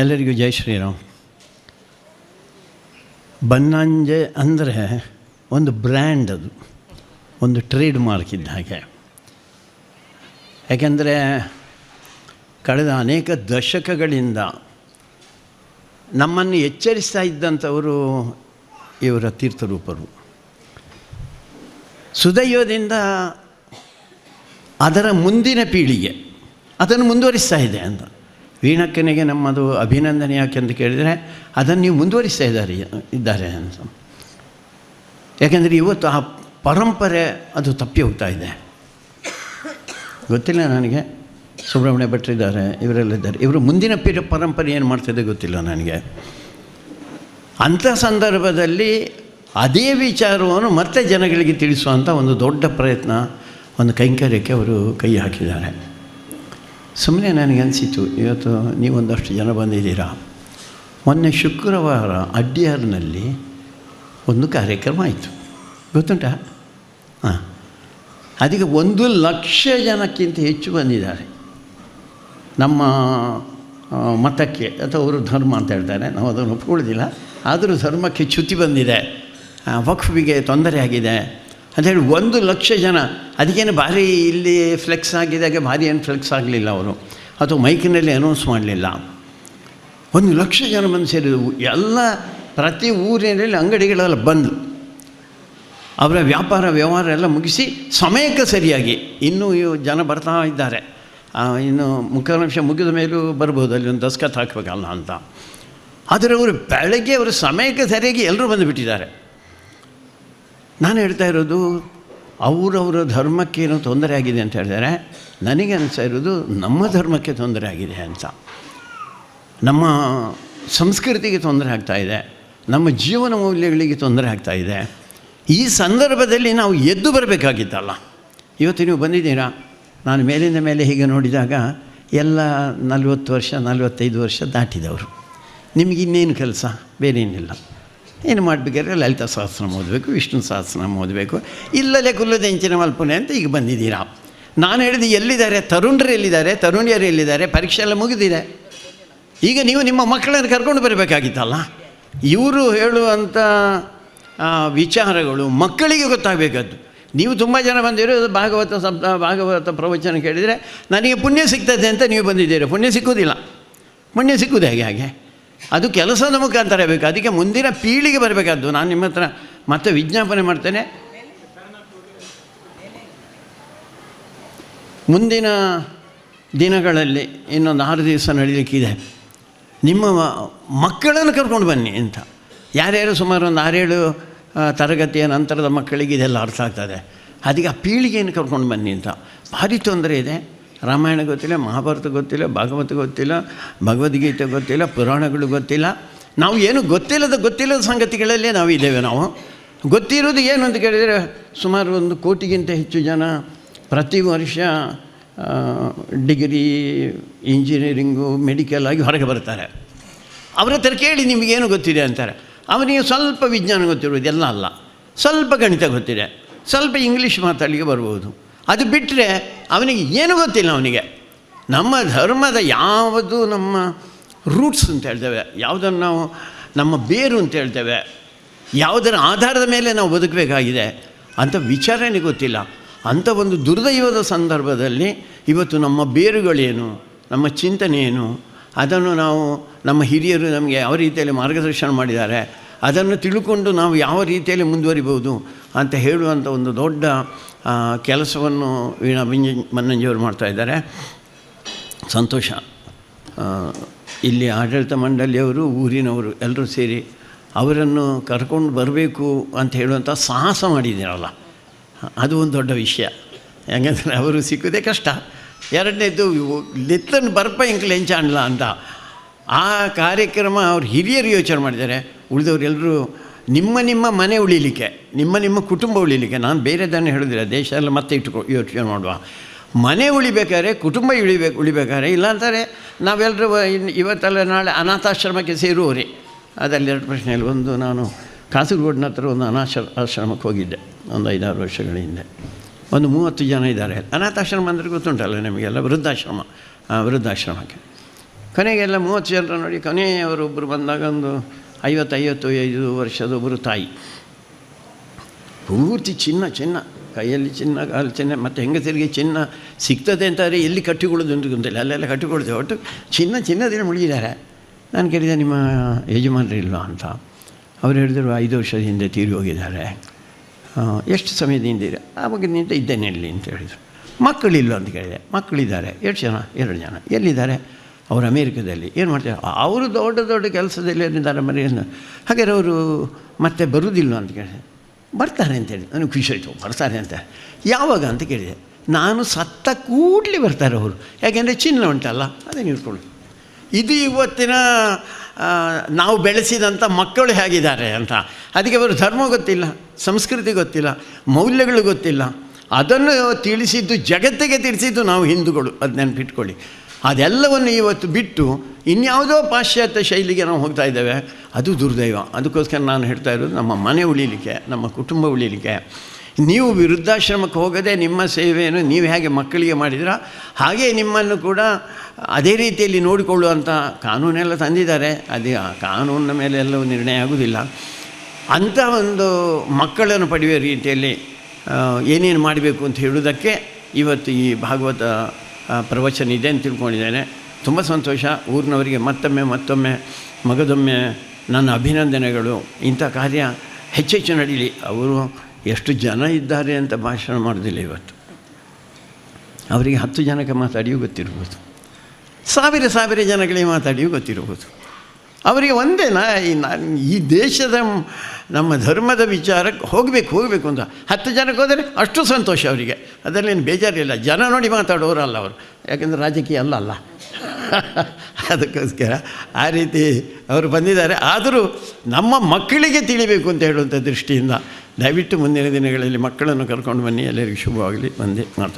ಎಲ್ಲರಿಗೂ ಜೈ ಶ್ರೀರಾಮ್. ಬನ್ನಂಜೆ ಅಂದರೆ ಒಂದು ಬ್ರ್ಯಾಂಡ್ ಅದು, ಒಂದು ಟ್ರೇಡ್ ಮಾರ್ಕ್ ಇದ್ದ ಹಾಗೆ. ಯಾಕೆಂದರೆ ಕಳೆದ ಅನೇಕ ದಶಕಗಳಿಂದ ನಮ್ಮನ್ನು ಎಚ್ಚರಿಸ್ತಾ ಇದ್ದಂಥವರು ಇವರ ತೀರ್ಥರೂಪರು. ಸುದೈವದಿಂದ ಅದರ ಮುಂದಿನ ಪೀಳಿಗೆ ಅದನ್ನು ಮುಂದುವರಿಸ್ತಾ ಇದೆ ಅಂತ. ವೀಣಕ್ಕನಿಗೆ ನಮ್ಮದು ಅಭಿನಂದನೆ ಯಾಕೆ ಅಂತ ಕೇಳಿದರೆ, ಅದನ್ನು ನೀವು ಮುಂದುವರಿಸ್ತಾ ಇದ್ದಾರೆ ಇದ್ದಾರೆ ಅಂತ. ಯಾಕೆಂದರೆ ಇವತ್ತು ಆ ಪರಂಪರೆ ಅದು ತಪ್ಪಿ ಹೋಗ್ತಾ ಇದೆ. ಗೊತ್ತಿಲ್ಲ ನನಗೆ. ಸುಬ್ರಹ್ಮಣ್ಯ ಭಟ್ರಿದ್ದಾರೆ ಇವರೆಲ್ಲ ಇದ್ದಾರೆ. ಇವರು ಮುಂದಿನ ಪೀಠ ಪರಂಪರೆ ಏನು ಮಾಡ್ತಿದೆ ಗೊತ್ತಿಲ್ಲ ನನಗೆ. ಅಂಥ ಸಂದರ್ಭದಲ್ಲಿ ಅದೇ ವಿಚಾರವನ್ನು ಮತ್ತೆ ಜನಗಳಿಗೆ ತಿಳಿಸುವಂಥ ಒಂದು ದೊಡ್ಡ ಪ್ರಯತ್ನ, ಒಂದು ಕೈಂಕರ್ಯಕ್ಕೆ ಅವರು ಕೈ ಹಾಕಿದ್ದಾರೆ. ಸುಮ್ಮನೆ ನನಗೆ ಅನಿಸಿತು ಇವತ್ತು ನೀವೊಂದಷ್ಟು ಜನ ಬಂದಿದ್ದೀರಾ? ಮೊನ್ನೆ ಶುಕ್ರವಾರ ಅಡ್ಡಿಯಾರ್ನಲ್ಲಿ ಒಂದು ಕಾರ್ಯಕ್ರಮ ಆಯಿತು. ಗೊತ್ತುಂಟ? ಹಾಂ. ಅದಕ್ಕೆ ಒಂದು ಲಕ್ಷ ಜನಕ್ಕಿಂತ ಹೆಚ್ಚು ಬಂದಿದ್ದಾರೆ. ನಮ್ಮ ಮತಕ್ಕೆ, ಅಥವಾ ಅವರು ಧರ್ಮ ಅಂತ ಹೇಳ್ತಾರೆ, ನಾವು ಅದನ್ನು ಒಪ್ಕೊಳ್ಳೋದಿಲ್ಲ. ಆದರೂ ಧರ್ಮಕ್ಕೆ ಚ್ಯುತಿ ಬಂದಿದೆ. ವಕ್ಫಿಗೆ ತೊಂದರೆ ಆಗಿದೆ. ಅಂಥೇಳಿ ಒಂದು ಲಕ್ಷ ಜನ, ಅದಕ್ಕೇನು ಭಾರಿ ಇಲ್ಲಿ ಫ್ಲೆಕ್ಸ್ ಆಗಿದಾಗ ಭಾರಿ ಏನು ಫ್ಲೆಕ್ಸ್ ಆಗಲಿಲ್ಲ ಅವರು. ಅಥವಾ ಮೈಕಿನಲ್ಲಿ ಅನೌನ್ಸ್ ಮಾಡಲಿಲ್ಲ. ಒಂದು ಲಕ್ಷ ಜನ ಬಂದು ಸೇರಿದವು ಎಲ್ಲ ಪ್ರತಿ ಊರಿನಲ್ಲಿ ಅಂಗಡಿಗಳೆಲ್ಲ ಬಂದು ಅವರ ವ್ಯಾಪಾರ, ವ್ಯವಹಾರ ಎಲ್ಲ ಮುಗಿಸಿ ಸಮಯಕ್ಕೆ ಸರಿಯಾಗಿ. ಇನ್ನೂ ಜನ ಬರ್ತಾ ಇದ್ದಾರೆ. ಇನ್ನು ಇನ್ನು ನಿಮಿಷ ಮುಗಿದ ಮೇಲೂ ಬರ್ಬೋದು, ಅಲ್ಲಿ ಒಂದು ದಸ್ಕತ್ ಹಾಕಬೇಕಲ್ಲ ಅಂತ. ಆದರೆ ಅವರು ಬೆಳಗ್ಗೆ ಅವರು ಸಮಯಕ್ಕೆ ಸರಿಯಾಗಿ ಎಲ್ಲರೂ ಬಂದುಬಿಟ್ಟಿದ್ದಾರೆ ನಾನು ಹೇಳ್ತಾ ಇರೋದು, ಅವರವರ ಧರ್ಮಕ್ಕೆ ಏನೋ ತೊಂದರೆ ಆಗಿದೆ ಅಂತ ಹೇಳಿದರೆ, ನನಗೆ ಅನಿಸ್ತಾ ಇರೋದು, ನಮ್ಮ ಧರ್ಮಕ್ಕೆ ತೊಂದರೆ ಆಗಿದೆ ಅಂತ. ನಮ್ಮ ಸಂಸ್ಕೃತಿಗೆ ತೊಂದರೆ ಆಗ್ತಾಯಿದೆ ನಮ್ಮ ಜೀವನ ಮೌಲ್ಯಗಳಿಗೆ ತೊಂದರೆ ಆಗ್ತಾ ಇದೆ. ಈ ಸಂದರ್ಭದಲ್ಲಿ ನಾವು ಎದ್ದು ಬರಬೇಕಾಗಿತ್ತಲ್ಲ. ಇವತ್ತು ನೀವು ಬಂದಿದ್ದೀರಾ? ನಾನು ಮೇಲಿಂದ ಮೇಲೆ ಹೀಗೆ ನೋಡಿದಾಗ, ಎಲ್ಲ ನಲವತ್ತು ವರ್ಷ, ನಲವತ್ತೈದು ವರ್ಷ ದಾಟಿದವರು. ನಿಮಗಿನ್ನೇನು ಕೆಲಸ? ಬೇರೆ ಏನಿಲ್ಲ ಏನು ಮಾಡಬೇಕಾದ್ರೆ ಲಲಿತಾ ಸಹಸ್ರನಾಮ ಓದಬೇಕು, ವಿಷ್ಣು ಸಹಸ್ರನಾಮ ಓದಬೇಕು. ಇಲ್ಲಲೇ ಕುಲ್ಲದೆಂಚಿನ ಮಲ್ಪನೆ ಅಂತ ಈಗ ಬಂದಿದ್ದೀರಾ. ನಾನು ಹೇಳಿದ್ದು ಎಲ್ಲಿದ್ದಾರೆ? ತರುಣರು ಎಲ್ಲಿದ್ದಾರೆ? ತರುಣಿಯರು ಎಲ್ಲಿದ್ದಾರೆ? ಪರೀಕ್ಷೆ ಎಲ್ಲ ಮುಗಿದಿದೆ. ಈಗ ನೀವು ನಿಮ್ಮ ಮಕ್ಕಳನ್ನು ಕರ್ಕೊಂಡು ಬರಬೇಕಾಗಿತ್ತಲ್ಲ. ಇವರು ಹೇಳುವಂಥ ವಿಚಾರಗಳು ಮಕ್ಕಳಿಗೆ ಗೊತ್ತಾಗಬೇಕದ್ದು. ನೀವು ತುಂಬ ಜನ ಬಂದಿರೋದು ಭಾಗವತ ಸಬ್ ಭಾಗವತ ಪ್ರವಚನ ಕೇಳಿದರೆ, ನನಗೆ ಪುಣ್ಯ ಸಿಗ್ತದೆ ಅಂತ ನೀವು ಬಂದಿದ್ದೀರಿ? ಪುಣ್ಯ ಸಿಕ್ಕುವುದಿಲ್ಲ ಪುಣ್ಯ ಸಿಕ್ಕುವುದು ಹೇಗೆ ಹಾಗೆ? ಅದು ಕೆಲಸದ ಮುಖಾಂತರ ಬೇಕು. ಅದಕ್ಕೆ ಮುಂದಿನ ಪೀಳಿಗೆ ಬರಬೇಕಾದ್ದು. ನಾನು ನಿಮ್ಮ ಹತ್ರ ಮತ್ತೆ ವಿಜ್ಞಾಪನೆ ಮಾಡ್ತೇನೆ. ಮುಂದಿನ ದಿನಗಳಲ್ಲಿ ಇನ್ನೊಂದು ಆರು ದಿವಸ ನಡೀಲಿಕ್ಕಿದೆ. ನಿಮ್ಮ ಮಕ್ಕಳನ್ನು ಕರ್ಕೊಂಡು ಬನ್ನಿ ಅಂತ. ಯಾರ್ಯಾರು ಸುಮಾರು ಒಂದು ಆರೇಳು ತರಗತಿಯ ನಂತರದ ಮಕ್ಕಳಿಗೆ ಇದೆಲ್ಲ ಅರ್ಥ ಆಗ್ತದೆ. ಅದಕ್ಕೆ ಆ ಪೀಳಿಗೆಯನ್ನು ಕರ್ಕೊಂಡು ಬನ್ನಿ ಅಂತ. ಭಾರಿ ತೊಂದರೆ ಇದೆ. ರಾಮಾಯಣ ಗೊತ್ತಿಲ್ಲ, ಮಹಾಭಾರತ ಗೊತ್ತಿಲ್ಲ, ಭಾಗವತ ಗೊತ್ತಿಲ್ಲ, ಭಗವದ್ಗೀತೆ ಗೊತ್ತಿಲ್ಲ, ಪುರಾಣಗಳು ಗೊತ್ತಿಲ್ಲ. ನಾವು ಏನು ಗೊತ್ತಿಲ್ಲದ ಗೊತ್ತಿಲ್ಲದ ಸಂಗತಿಗಳಲ್ಲೇ ನಾವು ಇದ್ದೇವೆ ನಾವು. ಗೊತ್ತಿರೋದು ಏನು ಅಂತ ಕೇಳಿದರೆ, ಸುಮಾರು ಒಂದು ಕೋಟಿಗಿಂತ ಹೆಚ್ಚು ಜನ ಪ್ರತಿ ವರ್ಷ ಡಿಗ್ರಿ, ಇಂಜಿನಿಯರಿಂಗು, ಮೆಡಿಕಲ್ ಆಗಿ ಹೊರಗೆ ಬರ್ತಾರೆ ಅವರ ಹತ್ರ ಕೇಳಿ ನಿಮಗೇನು ಗೊತ್ತಿದೆ ಅಂತಾರೆ. ಅವನಿಗೆ ಸ್ವಲ್ಪ ವಿಜ್ಞಾನ ಗೊತ್ತಿರೋದು ಎಲ್ಲ ಅಲ್ಲ. ಸ್ವಲ್ಪ ಗಣಿತ ಗೊತ್ತಿದೆ. ಸ್ವಲ್ಪ ಇಂಗ್ಲೀಷ್ ಮಾತಾಡಲಿಕ್ಕೆ ಬರ್ಬೋದು. ಅದು ಬಿಟ್ಟರೆ ಅವನಿಗೆ ಏನು ಗೊತ್ತಿಲ್ಲ ಅವನಿಗೆ. ನಮ್ಮ ಧರ್ಮದ ಯಾವುದು ನಮ್ಮ ರೂಟ್ಸ್ ಅಂತ ಹೇಳ್ತೇವೆ. ಯಾವುದನ್ನು ನಾವು ನಮ್ಮ ಬೇರು ಅಂತ ಹೇಳ್ತೇವೆ. ಯಾವುದರ ಆಧಾರದ ಮೇಲೆ ನಾವು ಬದುಕಬೇಕಾಗಿದೆ ಅಂತ ವಿಚಾರನೇ ಗೊತ್ತಿಲ್ಲ. ಅಂಥ ಒಂದು ದುರ್ದೈವದ ಸಂದರ್ಭದಲ್ಲಿ ಇವತ್ತು ನಮ್ಮ ಬೇರುಗಳೇನು, ನಮ್ಮ ಚಿಂತನೆ ಏನು ಅದನ್ನು ನಾವು ನಮ್ಮ ಹಿರಿಯರು ನಮಗೆ ಯಾವ ರೀತಿಯಲ್ಲಿ ಮಾರ್ಗದರ್ಶನ ಮಾಡಿದ್ದಾರೆ, ಅದನ್ನು ತಿಳ್ಕೊಂಡು ನಾವು ಯಾವ ರೀತಿಯಲ್ಲಿ ಮುಂದುವರಿಬೋದು ಅಂತ ಹೇಳುವಂಥ ಒಂದು ದೊಡ್ಡ ಕೆಲಸವನ್ನು ವೀಣಾ ಬಿಂಜ ಮನ್ನಂಜಿಯವರು ಮಾಡ್ತಾ ಇದ್ದಾರೆ. ಸಂತೋಷ. ಇಲ್ಲಿ ಆಡಳಿತ ಮಂಡಳಿಯವರು, ಊರಿನವರು ಎಲ್ಲರೂ ಸೇರಿ ಅವರನ್ನು ಕರ್ಕೊಂಡು ಬರಬೇಕು ಅಂತ ಹೇಳುವಂಥ ಸಾಹಸ ಮಾಡಿದ್ದೀರಲ್ಲ. ಅದು ಒಂದು ದೊಡ್ಡ ವಿಷಯ. ಹೆಂಗಂದರೆ ಅವರು ಸಿಕ್ಕುವುದೇ ಕಷ್ಟ. ಎರಡನೇದು ಲಿತ್ತನ್ನು ಬರ್ಪ ಇಂಕ್ ಲೆಂಚಾಣಲ್ಲ ಅಂತ. ಆ ಕಾರ್ಯಕ್ರಮ ಅವ್ರು ಹಿರಿಯರು ಯೋಚನೆ ಮಾಡಿದ್ದಾರೆ. ಉಳಿದವರೆಲ್ಲರೂ ನಿಮ್ಮ ನಿಮ್ಮ ಮನೆ ಉಳಿಲಿಕ್ಕೆ, ನಿಮ್ಮ ನಿಮ್ಮ ಕುಟುಂಬ ಉಳಿಲಿಕ್ಕೆ, ನಾನು ಬೇರೆದನ್ನು ಹೇಳಿದ್ರೆ ದೇಶ ಎಲ್ಲ ಮತ್ತೆ ಇಟ್ಕೊ, ಯೋಚನೆ ಮಾಡುವ. ಮನೆ ಉಳಿಬೇಕಾದ್ರೆ ಕುಟುಂಬ ಉಳಿಬೇಕು ಉಳಿಬೇಕಾದ್ರೆ ಇಲ್ಲಾಂತಾರೆ ನಾವೆಲ್ಲರೂ ಇವತ್ತೆಲ್ಲ ನಾಳೆ ಅನಾಥಾಶ್ರಮಕ್ಕೆ ಸೇರುವವರೇ. ಅದರಲ್ಲಿ ಎರಡು ಪ್ರಶ್ನೆಯಲ್ಲಿ ಒಂದು, ನಾನು ಕಾಸರಗೋಡಿನ ಹತ್ರ ಒಂದು ಅನಾಥ ಆಶ್ರಮಕ್ಕೆ ಹೋಗಿದ್ದೆ, ಒಂದು ಐದಾರು ವರ್ಷಗಳ ಹಿಂದೆ. ಒಂದು ಮೂವತ್ತು ಜನ ಇದ್ದಾರೆ. ಅನಾಥಾಶ್ರಮ ಅಂದರೆ ಗೊತ್ತುಂಟಲ್ಲ ನಿಮಗೆಲ್ಲ ವೃದ್ಧಾಶ್ರಮ. ವೃದ್ಧಾಶ್ರಮಕ್ಕೆ. ಕೊನೆಗೆಲ್ಲ ಮೂವತ್ತು ಜನರ ನೋಡಿ ಕೊನೆಯವರೊಬ್ಬರು ಬಂದಾಗ ಒಂದು ಐವತ್ತೈವತ್ತು ಐದು ವರ್ಷದ ಒಬ್ಬರು ತಾಯಿ. ಪೂರ್ತಿ ಚಿನ್ನ ಚಿನ್ನ, ಕೈಯಲ್ಲಿ ಚಿನ್ನ, ಕಾಲು ಚಿನ್ನ, ಮತ್ತು ಹೆಂಗಸರಿಗೆ ಚಿನ್ನ ಸಿಗ್ತದೆ ಅಂತಾರೆ, ಎಲ್ಲಿ ಕಟ್ಟಿಕೊಳ್ಳೋದು ಅಂತ ಗೊತ್ತಿಲ್ಲ. ಅಲ್ಲೆಲ್ಲ ಕಟ್ಟಿಕೊಳ್ತೇವೆ ಒಟ್ಟು ಚಿನ್ನ, ಚಿನ್ನದಿಂದ ಮುಳುಗಿದ್ದಾರೆ. ನಾನು ಕೇಳಿದೆ, ನಿಮ್ಮ ಯಜಮಾನರು ಇಲ್ವಾ ಅಂತ. ಅವ್ರು ಹೇಳಿದರು, ಐದು ವರ್ಷದ ಹಿಂದೆ ತೀರಿ ಹೋಗಿದ್ದಾರೆ. ಎಷ್ಟು ಸಮಯದಿಂದ ಇದೆ ಆವಾಗಿನಿಂದ ಇದ್ದೇನೆ ಇಲ್ಲಿ ಅಂತ ಹೇಳಿದರು. ಮಕ್ಕಳಿಲ್ಲ ಅಂತ ಕೇಳಿದೆ. ಮಕ್ಕಳಿದ್ದಾರೆ. ಎಷ್ಟು ಜನ, ಎರಡು ಜನ. ಎಲ್ಲಿದ್ದಾರೆ? ಅವರು ಅಮೇರಿಕದಲ್ಲಿ. ಏನು ಮಾಡ್ತಾರೆ ಅವರು ದೊಡ್ಡ ದೊಡ್ಡ ಕೆಲಸದಲ್ಲಿ ಏನಿದ್ದಾರೆ ಮರೆಯನ್ನು ಹಾಗಾದ್ರೆ ಅವರು ಮತ್ತೆ ಬರುವುದಿಲ್ಲ ಅಂತ ಕೇಳಿದೆ. ಬರ್ತಾರೆ ಅಂತೇಳಿ ನನಗೆ ಖುಷಿ ಆಯಿತು. ಬರ್ತಾರೆ ಅಂತ. ಯಾವಾಗ ಅಂತ ಕೇಳಿದೆ. ನಾನು ಸತ್ತ ಕೂಡಲೇ ಬರ್ತಾರೆ ಅವರು. ಯಾಕೆಂದರೆ ಚಿನ್ನ ಉಂಟಲ್ಲ, ಅದನ್ನು ಇಟ್ಕೊಳ್ಳಿ ಇದು ಇವತ್ತಿನ ನಾವು ಬೆಳೆಸಿದಂಥ ಮಕ್ಕಳು ಹೇಗಿದ್ದಾರೆ ಅಂತ. ಅದಕ್ಕೆ ಅವರು ಧರ್ಮ ಗೊತ್ತಿಲ್ಲ, ಸಂಸ್ಕೃತಿ ಗೊತ್ತಿಲ್ಲ, ಮೌಲ್ಯಗಳು ಗೊತ್ತಿಲ್ಲ. ಅದನ್ನು ತಿಳಿಸಿದ್ದು ಜಗತ್ತಿಗೆ ತಿಳಿಸಿದ್ದು ನಾವು ಹಿಂದೂಗಳು. ಅದು ನೆನಪಿಟ್ಕೊಳ್ಳಿ. ಅದೆಲ್ಲವನ್ನು ಇವತ್ತು ಬಿಟ್ಟು ಇನ್ಯಾವುದೋ ಪಾಶ್ಚಾತ್ಯ ಶೈಲಿಗೆ ನಾವು ಹೋಗ್ತಾ ಇದ್ದೇವೆ, ಅದು ದುರ್ದೈವ. ಅದಕ್ಕೋಸ್ಕರ ನಾನು ಹೇಳ್ತಾ ಇರೋದು ನಮ್ಮ ಮನೆ ಉಳಿಲಿಕ್ಕೆ, ನಮ್ಮ ಕುಟುಂಬ ಉಳಿಲಿಕ್ಕೆ. ನೀವು ವಿರುದ್ಧಾಶ್ರಮಕ್ಕೆ ಹೋಗದೆ ನಿಮ್ಮ ಸೇವೆಯನ್ನು ನೀವು ಹೇಗೆ ಮಕ್ಕಳಿಗೆ ಮಾಡಿದಿರ ಹಾಗೇ ನಿಮ್ಮನ್ನು ಕೂಡ ಅದೇ ರೀತಿಯಲ್ಲಿ ನೋಡಿಕೊಳ್ಳುವಂಥ ಕಾನೂನೆಲ್ಲ ತಂದಿದ್ದಾರೆ. ಅದೇ ಆ ಕಾನೂನಿನ ಮೇಲೆ ಎಲ್ಲವೂ ನಿರ್ಣಯ ಆಗುವುದಿಲ್ಲ. ಅಂಥ ಒಂದು ಮಕ್ಕಳನ್ನು ಪಡೆಯುವ ರೀತಿಯಲ್ಲಿ ಏನೇನು ಮಾಡಬೇಕು ಅಂತ ಹೇಳುವುದಕ್ಕೆ ಇವತ್ತು ಈ ಭಾಗವತ ಪ್ರವಚನ ಇದೆ ಅಂತ ತಿಳ್ಕೊಂಡಿದ್ದೇನೆ. ತುಂಬ ಸಂತೋಷ. ಊರಿನವರಿಗೆ ಮತ್ತೊಮ್ಮೆ ಮತ್ತೊಮ್ಮೆ, ಮಗದೊಮ್ಮೆ ನನ್ನ ಅಭಿನಂದನೆಗಳು. ಇಂಥ ಕಾರ್ಯ ಹೆಚ್ಚೆಚ್ಚು ನಡೀಲಿ. ಅವರು ಎಷ್ಟು ಜನ ಇದ್ದಾರೆ ಅಂತ ಭಾಷಣ ಮಾಡೋದಿಲ್ಲ ಇವತ್ತು. ಅವರಿಗೆ ಹತ್ತು ಜನಕ್ಕೆ ಮಾತಾಡಿಯೂ ಗೊತ್ತಿರ್ಬೋದು ಸಾವಿರ ಸಾವಿರ ಜನಗಳಿಗೆ ಮಾತಾಡಿಯೂ ಗೊತ್ತಿರ್ಬೋದು ಅವರಿಗೆ ಒಂದೇ ನಾ, ಈ ದೇಶದ ನಮ್ಮ ಧರ್ಮದ ವಿಚಾರಕ್ಕೆ ಹೋಗಬೇಕು ಹೋಗಬೇಕು ಅಂತ. ಹತ್ತು ಜನಕ್ಕೆ ಹೋದರೆ ಅಷ್ಟು ಸಂತೋಷ ಅವರಿಗೆ. ಅದರಲ್ಲೇನು ಬೇಜಾರಿಲ್ಲ. ಜನ ನೋಡಿ ಮಾತಾಡೋರಲ್ಲ ಅವರು. ಯಾಕೆಂದರೆ ರಾಜಕೀಯ ಅಲ್ಲ ಅಲ್ಲ. ಅದಕ್ಕೋಸ್ಕರ ಆ ರೀತಿ ಅವರು ಬಂದಿದ್ದಾರೆ. ಆದರೂ ನಮ್ಮ ಮಕ್ಕಳಿಗೆ ತಿಳಿಬೇಕು ಅಂತ ಹೇಳುವಂಥ ದೃಷ್ಟಿಯಿಂದ ದಯವಿಟ್ಟು ಮುಂದಿನ ದಿನಗಳಲ್ಲಿ ಮಕ್ಕಳನ್ನು ಕರ್ಕೊಂಡು ಬನ್ನಿ. ಎಲ್ಲರಿಗೂ ಶುಭವಾಗಲಿ. ಬಂದು ಮಾತಾಡ್ತೀನಿ